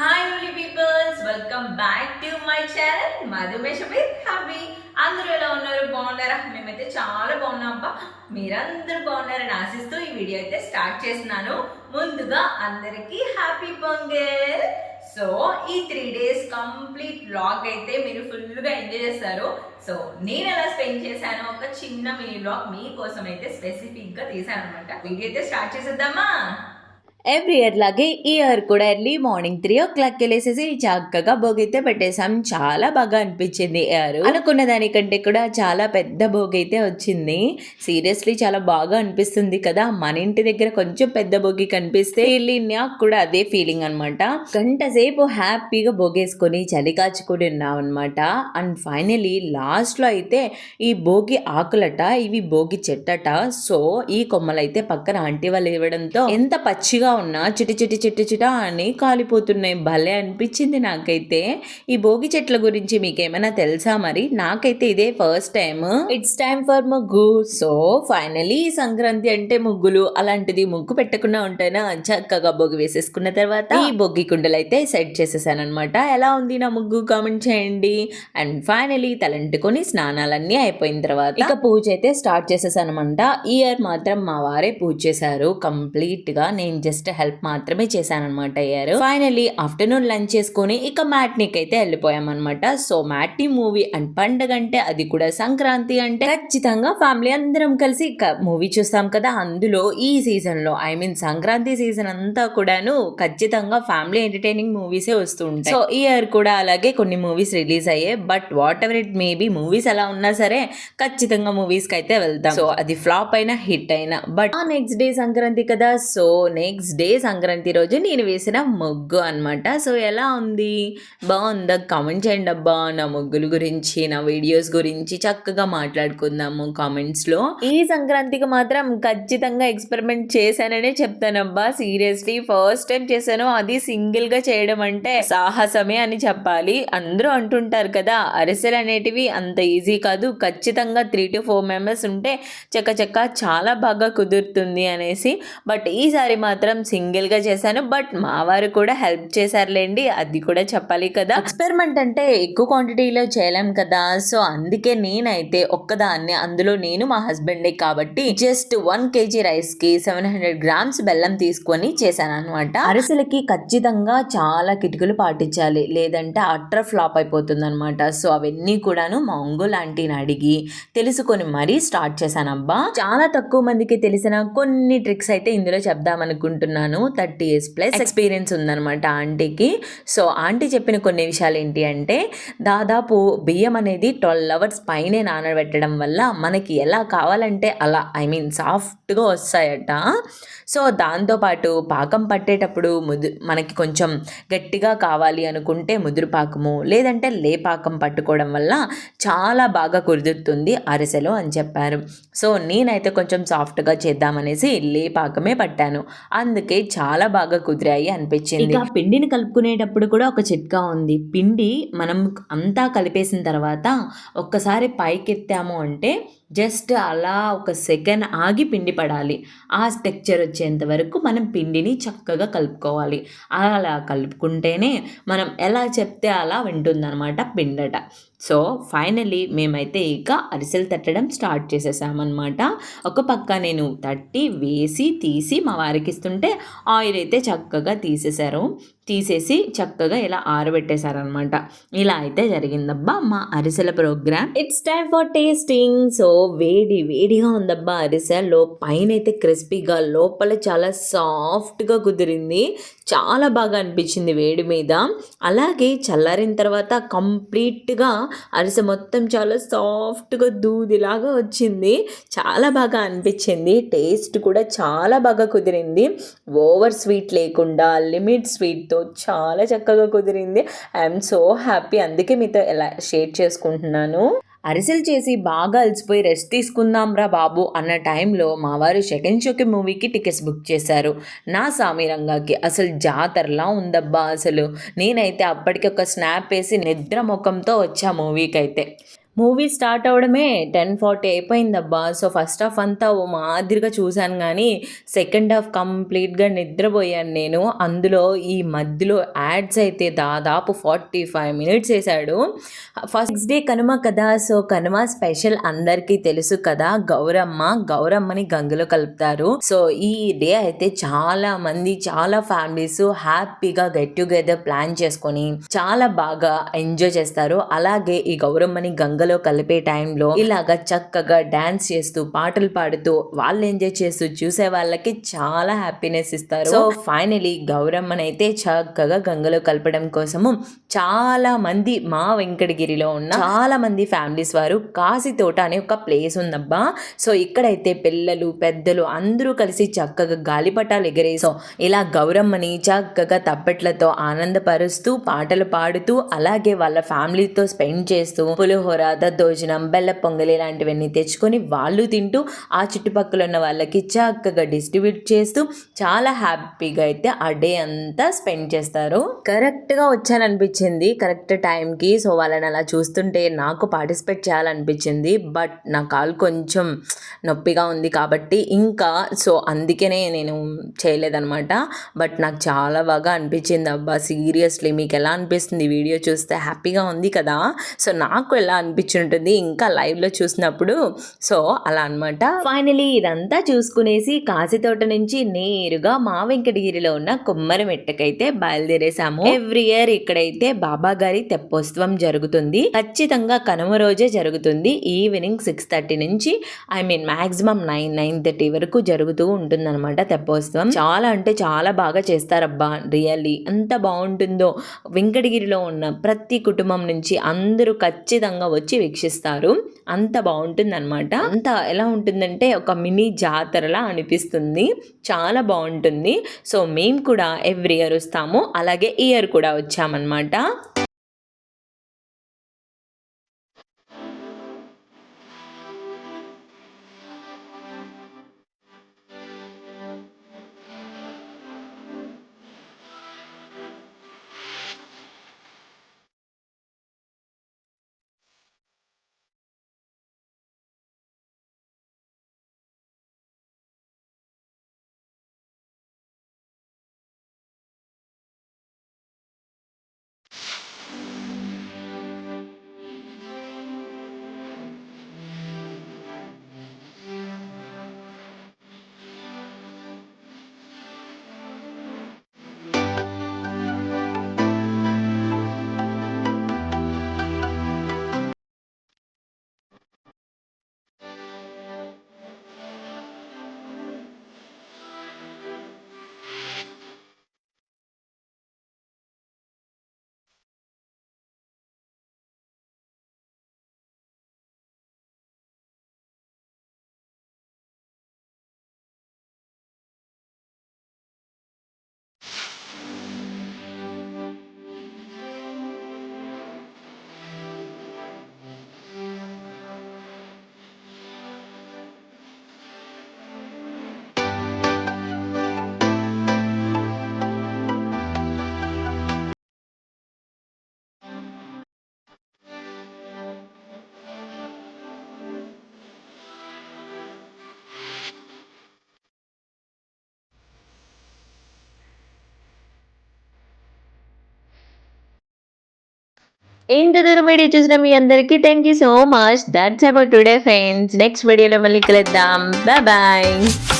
Hi only peoples welcome back to my channel Madhumesha with happy అందరూ ఎలా ఉన్నారు? బాగున్నారా? మేమైతే చాలా బాగున్నాం అబ్బా. మీరందరూ బాగున్నారని ఆశిస్తూ ఈ వీడియో అయితే స్టార్ట్ చేస్తున్నాను. ముందుగా అందరికీ హ్యాపీ పొంగల్. సో ఈ త్రీ డేస్ కంప్లీట్ వ్లాగ్ అయితే మీరు ఫుల్గా ఎంజాయ్ చేస్తారు. సో నేను ఎలా స్పెండ్ చేశాను? ఒక చిన్న మినీ బ్లాగ్ మీకోసం అయితే స్పెసిఫిక్గా తీసాను అనమాట వీడియో అయితే స్టార్ట్ చేసేద్దామా? ఎవ్రీ ఇయర్ లాగే ఈ ఇయర్ కూడా early morning three o'clock వెళ్ళేసేసి చక్కగా భోగైతే పెట్టేసాం చాలా బాగా అనిపించింది ఇయర్ అనుకున్న దానికంటే కూడా చాలా పెద్ద భోగి అయితే వచ్చింది. సీరియస్లీ చాలా బాగా అనిపిస్తుంది కదా. మన ఇంటి దగ్గర కొంచెం పెద్ద భోగి కనిపిస్తే వెళ్ళి నాకు కూడా అదే ఫీలింగ్ అనమాట గంట సేపు హ్యాపీగా భోగేసుకొని చలి కాచుకొని ఉన్నాం అనమాట అండ్ ఫైనలీ లాస్ట్లో అయితే ఈ భోగి ఆకులట ఇవి భోగి చెట్టట. సో ఈ కొమ్మలైతే పక్కన ఆంటీ వాళ్ళు ఇవ్వడంతో ఎంత పచ్చిగా ఉన్నా చిటి చిటి చిటి చిట అని కాలిపోతున్నాయి. భలే అనిపించింది నాకైతే. ఈ భోగి చెట్ల గురించి మీకు ఏమైనా తెలుసా మరి? నాకైతే ఇదే first time it's time for ముగ్గు. సో ఫైనలీ సంక్రాంతి అంటే ముగ్గులు. అలాంటిది ముగ్గు పెట్టకుండా ఉంటేనా చక్కగా భోగి వేసేసుకున్న తర్వాత ఈ భోగి కుండలు అయితే సెట్ చేసేసాను అనమాట ఎలా ఉంది నా ముగ్గు? కామెంట్ చేయండి. అండ్ ఫైనలీ తలంటుకొని స్నానాలన్నీ అయిపోయిన తర్వాత ఇక పూజ అయితే స్టార్ట్ చేసేసాను అనమాట ఈ ఇయర్ మాత్రం మా వారే పూజ చేశారు. కంప్లీట్గా నేను జస్ట్ హెల్ప్ మాత్రమే చేశాను అనమాట ఇయర్ ఫైనలీ ఆఫ్టర్నూన్ లంచ్ చేసుకొని ఇక మ్యాట్నీకి అయితే వెళ్ళిపోయామన్నమాట. సో మ్యాట్నీ మూవీ అండ్ పండగ అంటే అది కూడా సంక్రాంతి అంటే ఖచ్చితంగా ఫ్యామిలీ అందరం కలిసి మూవీ చూస్తాం కదా. అందులో ఈ సీజన్లో ఐ మీన్ సంక్రాంతి సీజన్ అంతా కూడాను ఖచ్చితంగా ఫ్యామిలీ ఎంటర్టైనింగ్ మూవీసే వస్తూ ఉంటాయి. సో ఈ ఇయర్ కూడా అలాగే కొన్ని మూవీస్ రిలీజ్ అయ్యాయి. But whatever it maybe movies ఎలా ఉన్నా సరే ఖచ్చితంగా మూవీస్కి అయితే వెళ్తాం. సో అది ఫ్లాప్ అయినా హిట్ అయినా. బట్ నెక్స్ట్ డే సంక్రాంతి కదా. సో నెక్స్ట్ డే సంక్రాంతి రోజు నేను వేసిన ముగ్గు అన్నమాట. సో ఎలా ఉంది? బాగుందా? కామెంట్ చేయండి అబ్బా. నా ముగ్గుల గురించి నా వీడియోస్ గురించి చక్కగా మాట్లాడుకుందాము కామెంట్స్లో ఈ సంక్రాంతికి మాత్రం ఖచ్చితంగా ఎక్స్పెరిమెంట్ చేశాననే చెప్తానబ్బా సీరియస్లీ ఫస్ట్ టైం చేశాను. అది సింగిల్గా చేయడం అంటే సాహసమే అని చెప్పాలి. అందరూ అంటుంటారు కదా అరిసెలు అనేటివి అంత ఈజీ కాదు. ఖచ్చితంగా త్రీ టు ఫోర్ మెంబర్స్ ఉంటే చక్క చక్క చాలా బాగా కుదురుతుంది అనేసి. బట్ ఈసారి మాత్రం సింగిల్గా చేశాను బట్ మా వారు కూడా హెల్ప్ చేశారులేండి అది కూడా చెప్పాలి కదా. ఎక్స్పెరిమెంట్ అంటే ఎక్కువ క్వాంటిటీలో చేయలేం కదా సో అందుకే నేనైతే ఒక్కదాన్ని అందులో నేను మా హస్బెండే కాబట్టి జస్ట్ వన్ కేజీ రైస్కి సెవెన్ హండ్రెడ్ గ్రామ్స్ బెల్లం తీసుకొని చేశాను అనమాట అరిసెలకి ఖచ్చితంగా చాలా కిటుకులు పాటించాలి లేదంటే అట్ర ఫ్లాప్ అయిపోతుంది అనమాట సో అవన్నీ కూడాను మా ఒంగోలు ఆంటీని అడిగి తెలుసుకొని మరీ స్టార్ట్ చేశాను అబ్బా చాలా తక్కువ మందికి తెలిసిన కొన్ని ట్రిక్స్ అయితే ఇందులో చెప్దాం అనుకుంటున్నాను థర్టీ ఇయర్స్ ప్లస్ ఎక్స్పీరియన్స్ ఉందన్నమాట ఆంటీకి. సో ఆంటీ చెప్పిన కొన్ని విషయాలు ఏంటి అంటే దాదాపు బియ్యం అనేది ట్వెల్వ్ అవర్స్ పైనే నానబెట్టడం వల్ల మనకి ఎలా కావాలంటే అలా ఐ మీన్ సాఫ్ట్గా వస్తాయట. సో దాంతోపాటు పాకం పట్టేటప్పుడు ముదు మనకి కొంచెం గట్టిగా కావాలి అనుకుంటే ముదురు పాకము లేదంటే లేపాకం పట్టుకోవడం వల్ల చాలా బాగా కుదురుతుంది అరిసెలు అని చెప్పారు. సో నేనైతే కొంచెం సాఫ్ట్గా చేద్దామనేసి లేపాకమే పట్టాను. అందుకే చాలా బాగా కుదిరాయి అనిపించింది. ఇక పిండిని కలుపుకునేటప్పుడు కూడా ఒక చిట్కా ఉంది. పిండి మనం అంతా కలిపేసిన తర్వాత ఒక్కసారి పైకెత్తాము అంటే జస్ట్ అలా ఒక సెకండ్ ఆగి పిండి పడాలి. ఆ టెక్చర్ వచ్చేంత వరకు మనం పిండిని చక్కగా కలుపుకోవాలి. అలా కలుపుకుంటేనే మనం ఎలా చెప్తే అలా వింటుందన్నమాట పిండట. సో ఫైనలీ మేమైతే ఇక అరిసెలు తట్టడం స్టార్ట్ చేసేసామన్నమాట. ఒక పక్క నేను తట్టి వేసి తీసి మా వారికి ఇస్తుంటే ఆయిల్ అయితే చక్కగా తీసేశారు. తీసేసి చక్కగా ఇలా ఆరబెట్టేశారనమాట ఇలా అయితే జరిగిందబ్బా మా అరిసెల programme it's time for tasting so వేడి వేడిగా ఉందబ్బా అరిసెలో పైన అయితే క్రిస్పీగా లోపల చాలా సాఫ్ట్గా కుదిరింది. చాలా బాగా అనిపించింది వేడి మీద. అలాగే చల్లారిన తర్వాత కంప్లీట్గా అరిసె మొత్తం చాలా సాఫ్ట్గా దూదిలాగా వచ్చింది. చాలా బాగా అనిపించింది. టేస్ట్ కూడా చాలా బాగా కుదిరింది. ఓవర్ స్వీట్ లేకుండా లిమిట్ స్వీట్ మీతో చాలా చక్కగా కుదిరింది. ఐఎమ్ సో హ్యాపీ అందుకే మీతో ఎలా షేర్ చేసుకుంటున్నాను. అరిసెలు చేసి బాగా అలసిపోయి రెస్ట్ తీసుకుందాం రా బాబు అన్న టైంలో మా వారు సెకండ్ షోకి మూవీకి టికెట్స్ బుక్ చేశారు. నా సామిరంగాకి అసలు జాతరలా ఉందబ్బా అసలు. నేనైతే అప్పటికి ఒక స్నాప్ వేసి నిద్ర ముఖంతో వచ్చా మూవీకి అయితే. మూవీ స్టార్ట్ అవడమే టెన్ ఫార్టీ అయిపోయిందబ్బా. సో ఫస్ట్ హాఫ్ అంతా ఓ మాదిరిగా చూశాను కానీ సెకండ్ హాఫ్ కంప్లీట్గా నిద్రపోయాను నేను. అందులో ఈ మధ్యలో యాడ్స్ అయితే దాదాపు ఫార్టీ ఫైవ్ మినిట్స్ వేశాడు. ఫస్ట్ డే కనుమ కదా సో కనుమ స్పెషల్ అందరికీ తెలుసు కదా. గౌరమ్మ గౌరమ్మని గంగలో కలుపుతారు. సో ఈ డే అయితే చాలా మంది చాలా ఫ్యామిలీస్ హ్యాపీగా గెట్ టుగెదర్ ప్లాన్ చేసుకొని చాలా బాగా ఎంజాయ్ చేస్తారు. అలాగే ఈ గౌరమ్మని గంగలో కలిపే టైంలో ఇలాగా చక్కగా డాన్స్ చేస్తూ పాటలు పాడుతూ వాళ్ళు ఎంజాయ్ చేస్తూ చూసే వాళ్ళకి చాలా హ్యాపీనెస్ ఇస్తారు. సో ఫైనలీ గౌరమ్మనైతే చక్కగా గంగలో కలపడం కోసము చాలా మంది మా వెంకటగిరిలో ఉన్న చాలా మంది ఫ్యామిలీస్ వారు కాశీతోట అనే ఒక ప్లేస్ ఉందబ్బా. సో ఇక్కడైతే పిల్లలు పెద్దలు అందరూ కలిసి చక్కగా గాలిపటాలు ఎగరేసో ఇలా గౌరమ్మని చక్కగా తప్పెట్లతో ఆనందపరుస్తూ పాటలు పాడుతూ అలాగే వాళ్ళ ఫ్యామిలీతో స్పెండ్ చేస్తూ పులిహోర దద్దోజనం బెల్ల పొంగలి ఇలాంటివన్నీ తెచ్చుకొని వాళ్ళు తింటూ ఆ చుట్టుపక్కల ఉన్న వాళ్ళకి చక్కగా డిస్ట్రిబ్యూట్ చేస్తూ చాలా హ్యాపీగా అయితే ఆ డే అంతా స్పెండ్ చేస్తారు. కరెక్ట్గా వచ్చాననిపించింది. కరెక్ట్ టైంకి. సో వాళ్ళని అలా చూస్తుంటే నాకు పార్టిసిపేట్ చేయాలనిపించింది. బట్ నా కాలు కొంచెం నొప్పిగా ఉంది కాబట్టి ఇంకా సో అందుకనే నేను చేయలేదన్నమాట. బట్ నాకు చాలా బాగా అనిపించింది. అబ్బా సీరియస్లీ మీకు ఎలా అనిపిస్తుంది? వీడియో చూస్తే హ్యాపీగా ఉంది కదా. సో నాకు ఎలా అనిపించుంటుంది? ఇంకా లైవ్లో చూసినప్పుడు. సో అలా అనమాట ఫైనలీ ఇదంతా చూసుకునేసి కాశీతోట నుంచి నేరుగా మా వెంకటగిరిలో ఉన్న కొమ్మరి మెట్టకైతే బయలుదేరేసాము. ఎవ్రీ ఇయర్ ఇక్కడైతే బాబా గారి తెప్పోత్సవం జరుగుతుంది. ఖచ్చితంగా కనుమ రోజే జరుగుతుంది. ఈవినింగ్ సిక్స్ థర్టీ నుంచి I mean maximum nine nine thirty వరకు జరుగుతూ ఉంటుందన్నమాట తెప్పోత్సవం. చాలా అంటే చాలా బాగా చేస్తారబ్బా. రియల్లీ ఎంత బాగుంటుందో. వెంకటగిరిలో ఉన్న ప్రతి కుటుంబం నుంచి అందరూ ఖచ్చితంగా వచ్చి వీక్షిస్తారు. అంత బాగుంటుంది అనమాట అంత ఎలా ఉంటుందంటే ఒక మినీ జాతరలా అనిపిస్తుంది. చాలా బాగుంటుంది. సో మేము కూడా ఎవ్రీ ఇయర్ వస్తాము. అలాగే ఇయర్ కూడా వచ్చామన్నమాట. ఇంత దూరం వీడియో చూసిన మీ అందరికీ thank you so much that's about today friends next వీడియోలో మళ్ళీ కలుద్దాం. బాయ్